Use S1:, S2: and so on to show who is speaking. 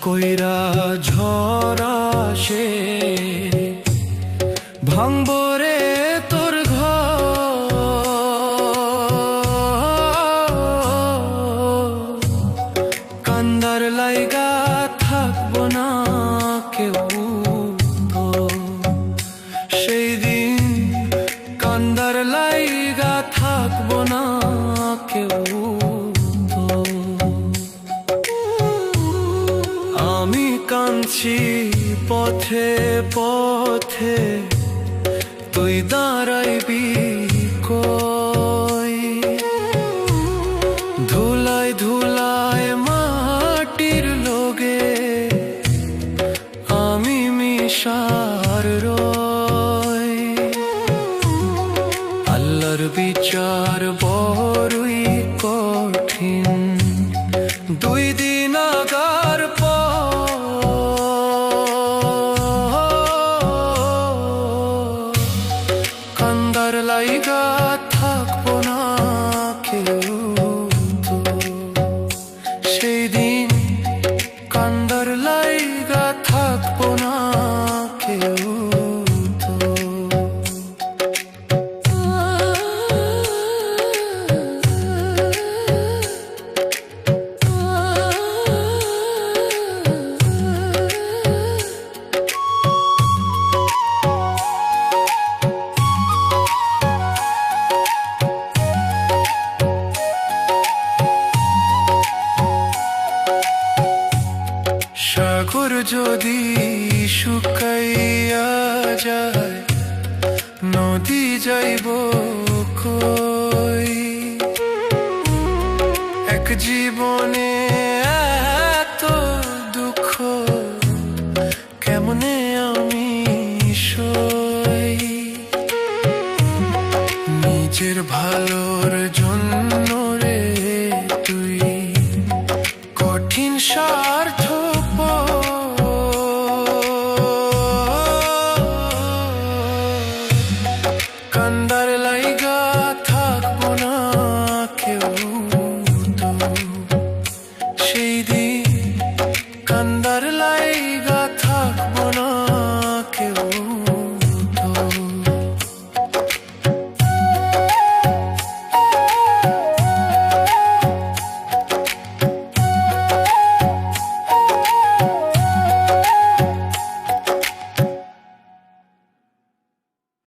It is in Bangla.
S1: কইরা ঝরা সে ভাঙবরে কাঁদছি পথে পথে। তুই দাঁড়াইবি কই? ধুলায় ধুলায় মাটির লোগে আমি মিশার রই আল্লাহর বিচার কেউ সেই দিন কান্দার সাগর যদি শুকাইয়া যায়, নদী যাইব কই? এক জীবনে এত দুঃখ, কেমনে আমি সই? নিজের ভালোর জন্য andar